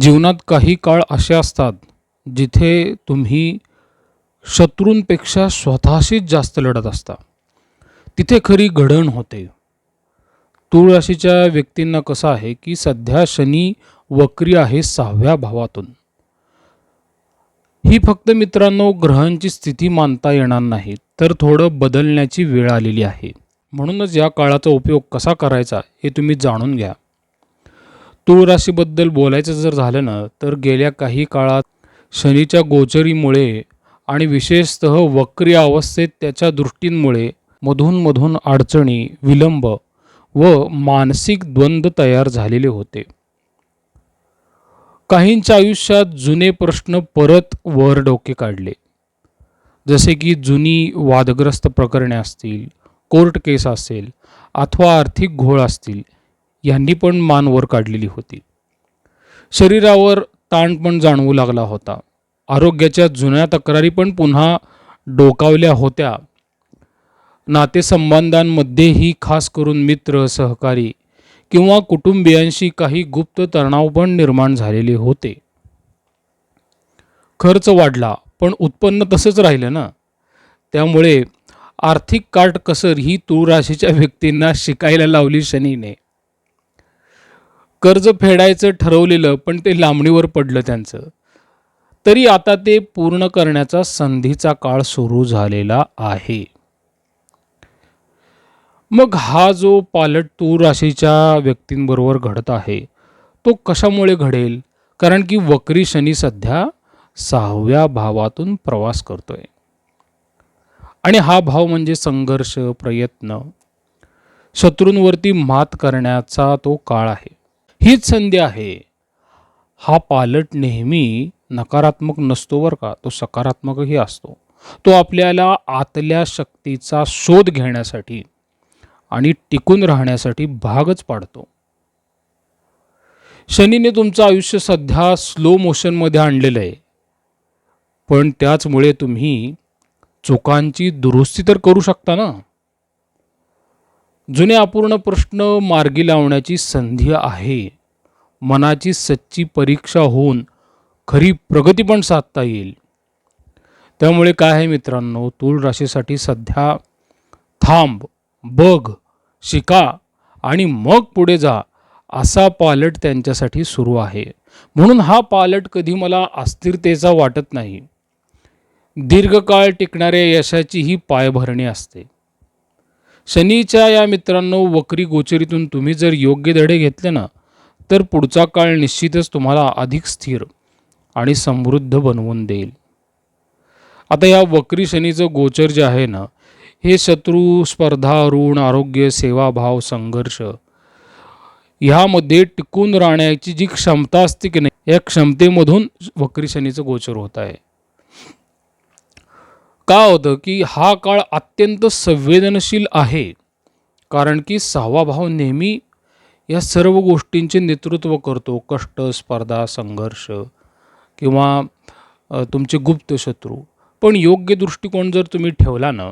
जीवनात काही काळ असे असतात जिथे तुम्ही शत्रूंपेक्षा स्वतःशीच जास्त लढत असता. तिथे खरी घडण होते. तूळ राशीच्या व्यक्तींना कसं आहे की सध्या शनी वक्री आहे सहाव्या भावातून. ही फक्त मित्रांनो ग्रहांची स्थिती मानता येणार नाही तर थोडं बदलण्याची वेळ आलेली आहे. म्हणूनच या काळाचा उपयोग कसा करायचा हे तुम्ही जाणून घ्या. तूळ राशीबद्दल बोलायचं जर झालं ना तर गेल्या काही काळात शनीच्या गोचरीमुळे आणि विशेषतः वक्री अवस्थेत त्याच्या दृष्टींमुळे मधून अडचणी विलंब व मानसिक द्वंद्व तयार झालेले होते. काहींच्या आयुष्यात जुने प्रश्न परत वर डोके काढले. जसे की जुनी वादग्रस्त प्रकरणे असतील कोर्ट केस असेल अथवा आर्थिक घोळ असतील यांनी पण मान वर काढलेली होती. शरीरावर ताण पण जाणवू लागला होता. आरोग्याच्या जुन्या तक्रारी पण पुन्हा डोकावल्या होत्या. नातेसंबंधांमध्येही खास करून मित्र सहकारी किंवा कुटुंबियांशी काही गुप्त तणाव पण निर्माण झालेले होते. खर्च वाढला पण उत्पन्न तसंच राहिलं ना? त्यामुळे आर्थिक काटकसर ही तूळ राशीच्या व्यक्तींना शिकायला लावली शनीने. कर्ज फेडायचं ठरवलेलं पण ते लांबणीवर पडलं त्यांचं. तरी आता ते पूर्ण करण्याचा संधीचा काळ सुरू झालेला आहे. मग हा जो पालट तूर राशीच्या व्यक्तींबरोबर घडत आहे तो कशामुळे घडेल? कारण की वक्री शनी सध्या सहाव्या भावातून प्रवास करतोय. आणि हा भाव म्हणजे संघर्ष प्रयत्न. शत्रूंवरती मात करण्याचा तो काळ आहे. हीच संधी आहे. हा पालट नेहमी नकारात्मक नसतो बरं का. तो सकारात्मकही असतो. तो आपल्याला आतल्या शक्तीचा शोध घेण्यासाठी आणि टिकून राहण्यासाठी भागच पाडतो. शनीने तुमचं आयुष्य सध्या स्लो मोशनमध्ये आणलेलं आहे. पण त्याचमुळे तुम्ही चुकांची दुरुस्ती तर करू शकता ना. जुने अपूर्ण प्रश्न मार्गी लावण्याची संधी आहे. मनाची सच्ची परीक्षा होऊन खरी प्रगती पण साधता येईल. त्यामुळे काय आहे मित्रांनो तूळ राशीसाठी सध्या थांब बघ शिका आणि मग पुढे जा असा पालट त्यांच्यासाठी सुरू आहे. म्हणून हा पालट कधी मला अस्थिरतेचा वाटत नाही. दीर्घकाळ टिकणाऱ्या यशाची ही पायभरणी असते. शनीच्या या मित्रांनो वक्री गोचरीतून तुम्ही जर योग्य धडे घेतले ना तर पुढचा काळ निश्चितच तुम्हाला अधिक स्थिर आणि समृद्ध बनवून देईल. आता या वक्री शनीचं गोचर जे आहे ना हे शत्रू स्पर्धा ऋण आरोग्य सेवाभाव संघर्ष ह्यामध्ये टिकून राहण्याची जी क्षमता असते की नाही या क्षमतेमधून वक्री शनीचं गोचर होत आहे. का होतं की हा काळ अत्यंत संवेदनशील आहे? कारण की सहावा भाव नेहमी या सर्व गोष्टींचे नेतृत्व करतो. कष्ट स्पर्धा संघर्ष किंवा तुमचे गुप्त शत्रू. पण योग्य दृष्टिकोन जर तुम्ही ठेवला ना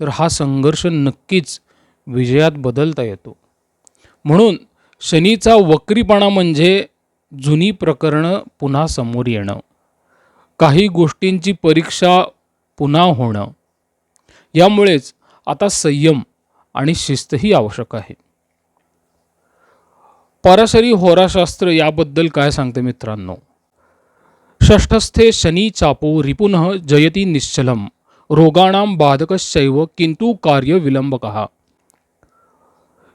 तर हा संघर्ष नक्कीच विजयात बदलता येतो. म्हणून शनीचा वक्रीपणा म्हणजे जुनी प्रकरणं पुन्हा समोर येणं. काही गोष्टींची परीक्षा पुन्हा होणं. यामुळेच आता संयम आणि शिस्तही आवश्यक आहे. पराशरी होराशास्त्र याबद्दल काय सांगते मित्रांनो? षष्ठस्थे शनी चापो रिपुन जयती निश्चलम रोगाणाम बाधकशैव किंतु कार्य विलंबक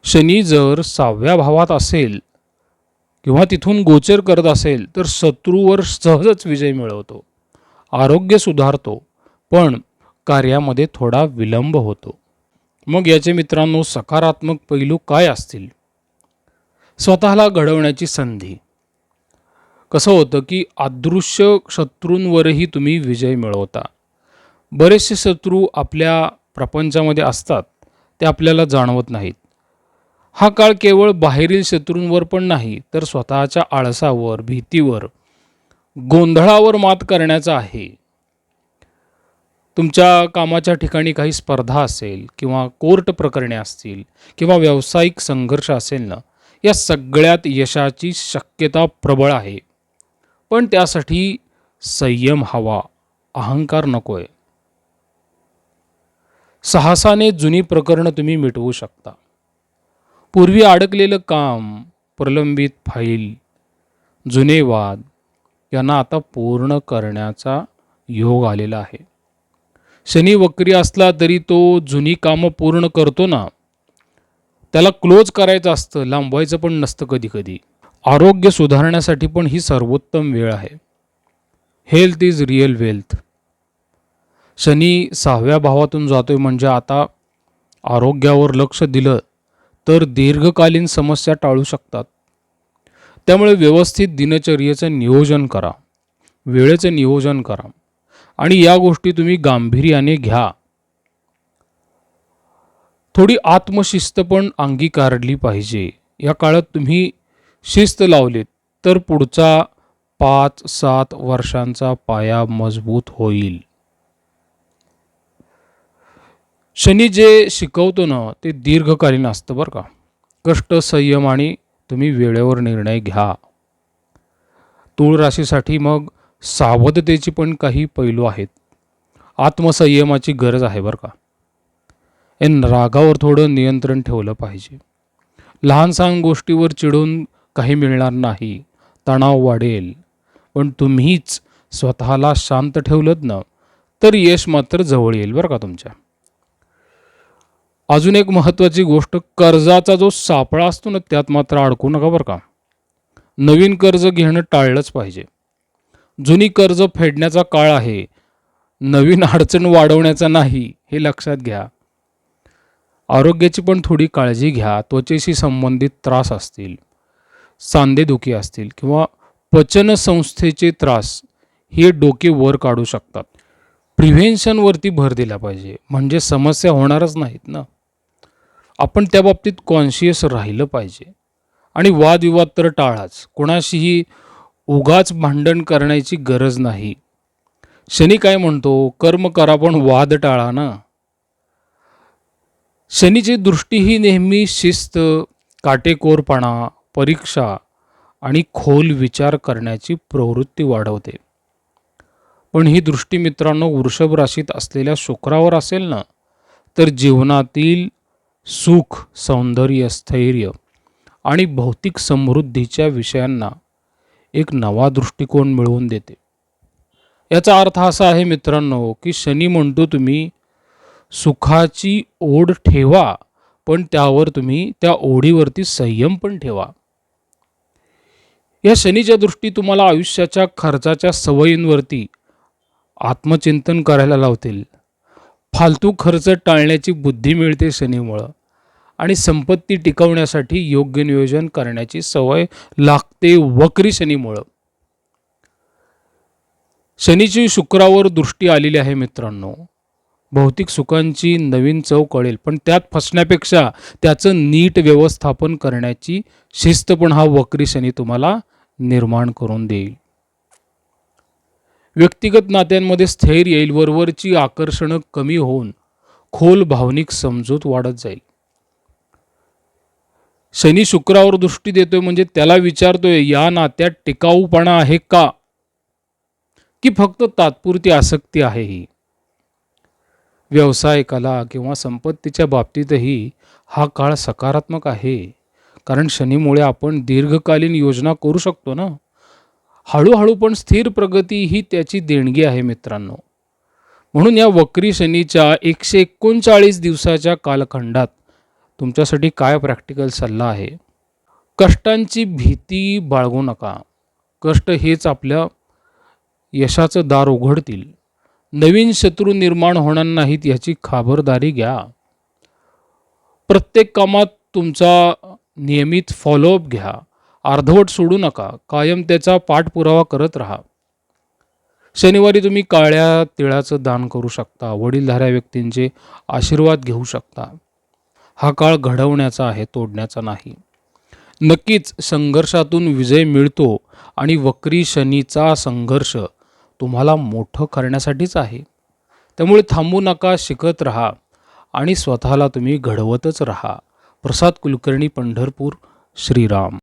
शनी जर सहाव्या भावात असेल किंवा तिथून गोचर करत असेल तर शत्रूवर सहजच विजय मिळवतो. आरोग्य सुधारतो. पण कार्यामध्ये थोडा विलंब होतो. मग याचे मित्रांनो सकारात्मक पैलू काय असतील? स्वतःला घडवण्याची संधी. कसं होतं की अदृश्य शत्रूंवरही तुम्ही विजय मिळवता. बरेचसे शत्रू आपल्या प्रपंचामध्ये असतात ते आपल्याला जाणवत नाहीत. हा काळ केवळ बाहेरील शत्रूंवर पण नाही तर स्वतःच्या आळसावर भीतीवर गोंधळावर मात करण्याचा आहे. तुमच्या कामाच्या ठिकाणी काही स्पर्धा असेल किंवा कोर्ट प्रकरणे असतील किंवा व्यावसायिक संघर्ष असेल ना या सगळ्यात यशाची शक्यता प्रबळ आहे. पण त्यासाठी संयम हवा अहंकार नकोय. साहसाने जुनी प्रकरणं तुम्ही मिटवू शकता. पूर्वी अडकलेलं काम प्रलंबित फाईल जुने वाद यांना आता पूर्ण करण्याचा योग आलेला आहे. शनी वक्री असला तरी तो जुनी कामं पूर्ण करतो ना. त्याला क्लोज करायचं असतं लांबवायचं पण नसतं कधी कधी आरोग्य सुधारण्यासाठी पण ही सर्वोत्तम वेळ आहे. हेल्थ इज रिअल वेल्थ शनी सहाव्या भावातून जातो आहे म्हणजे आता आरोग्यावर लक्ष दिलं तर दीर्घकालीन समस्या टाळू शकतात. त्यामुळे व्यवस्थित दिनचर्येचं नियोजन करा. वेळेचं नियोजन करा. आणि या गोष्टी तुम्ही गांभीर्याने घ्या. थोडी आत्मशिस्त पण अंगीकारली पाहिजे. या काळात तुम्ही शिस्त लावलीत तर पुढचा पाच सात वर्षांचा पाया मजबूत होईल. शनी जे शिकवतो ना ते दीर्घकालीन असतं बरं का. कष्ट संयम आणि तुम्ही वेळेवर निर्णय घ्या. तूळ राशीसाठी मग सावधतेची पण काही पैलू आहेत. आत्मसंयमाची गरज आहे बरं का. एन रागावर थोडं नियंत्रण ठेवलं पाहिजे. लहान सहान गोष्टीवर चिडून काही मिळणार नाही. तणाव वाढेल. पण तुम्हीच स्वतःला शांत ठेवलं ना तर यश मात्र जवळ येईल बरं का तुमच्या. अजून एक महत्त्वाची गोष्ट कर्जाचा जो सापळा असतो ना त्यात मात्र अडकू नका बरं का. नवीन कर्ज घेणं टाळलंच पाहिजे. जुनी कर्ज फेडण्याचा काळ आहे. नवीन अडचण वाढवण्याचा नाही हे लक्षात घ्या. आरोग्याची पण थोडी काळजी घ्या त्वचेशी संबंधित त्रास असतील. सांधेदुखी असतील किंवा पचन संस्थेचे त्रास हे डोके वर काढू शकतात. प्रिव्हेन्शनवरती भर दिला पाहिजे म्हणजे समस्या होणारच नाहीत ना. आपण त्या बाबतीत कॉन्शियस राहिलं पाहिजे. आणि वादविवाद तर टाळाच. कोणाशीही उगाच भांडण करण्याची गरज नाही. शनी काय म्हणतो? कर्म करा पण वाद टाळा ना. शनीची दृष्टी ही नेहमी शिस्त काटेकोरपणा परीक्षा आणि खोल विचार करण्याची प्रवृत्ती वाढवते. पण ही दृष्टी मित्रांनो वृषभ राशीत असलेल्या शुक्रावर असेल ना तर जीवनातील सुख सौंदर्य स्थैर्य आणि भौतिक समृद्धीच्या विषयांना एक नवा दृष्टिकोन मिळवून देते. याचा अर्थ असा आहे मित्रांनो की शनी म्हणतो तुम्ही सुखाची ओढ ठेवा पण त्यावर तुम्ही त्या ओढीवरती संयम पण ठेवा. या शनीच्या दृष्टी तुम्हाला आयुष्याच्या खर्चाच्या सवयींवरती आत्मचिंतन करायला लावतील. फालतू खर्च टाळण्याची बुद्धी मिळते शनीमुळं आणि संपत्ती टिकवण्यासाठी योग्य नियोजन करण्याची सवय ते वक्री शनीमुळं. शनीची शुक्रावर दृष्टी आलेली आहे मित्रांनो. भौतिक सुखांची नवीन चव कळेल पण त्यात फसण्यापेक्षा त्याचं नीट व्यवस्थापन करण्याची शिस्त पण हा वक्री शनी तुम्हाला निर्माण करून देईल. व्यक्तिगत नात्यांमध्ये स्थैर्य येईल वरवरची आकर्षणं कमी होऊन खोल भावनिक समजूत वाढत जाईल. शनी शुक्रावर दृष्टी देतोय म्हणजे त्याला विचारतोय या नात्यात टिकाऊपणा आहे का? की फक्त तात्पुरती आसक्ती आहे ही? व्यवसाय कला किंवा संपत्तीच्या बाबतीतही हा काळ सकारात्मक आहे. कारण शनीमुळे आपण दीर्घकालीन योजना करू शकतो ना? हळूहळू पण स्थिर प्रगती ही त्याची देणगी आहे मित्रांनो. म्हणून या वक्री शनीच्या एकशे एकोणचाळीस दिवसाच्या कालखंडात तुमच्यासाठी काय प्रॅक्टिकल सल्ला आहे? कष्टांची भीती बाळगू नका. कष्ट हेच आपल्या यशाचं दार उघडतील. नवीन शत्रू निर्माण होणार नाहीत याची खबरदारी घ्या. प्रत्येक कामात तुमचा नियमित फॉलोअप घ्या. अर्धवट सोडू नका. कायम त्याचा पाठपुरावा करत राहा. शनिवारी तुम्ही काळ्या तिळाचं दान करू शकता. वडीलधाऱ्या व्यक्तींचे आशीर्वाद घेऊ शकता. हा काळ घडवण्याचा आहे तोडण्याचा नाही. नक्कीच संघर्षातून विजय मिळतो आणि वक्री शनीचा संघर्ष तुम्हाला मोठं करण्यासाठीच आहे. त्यामुळे थांबू नका शिकत राहा आणि स्वतःला तुम्ही घडवतच राहा. प्रसाद कुलकर्णी पंढरपूर श्रीराम.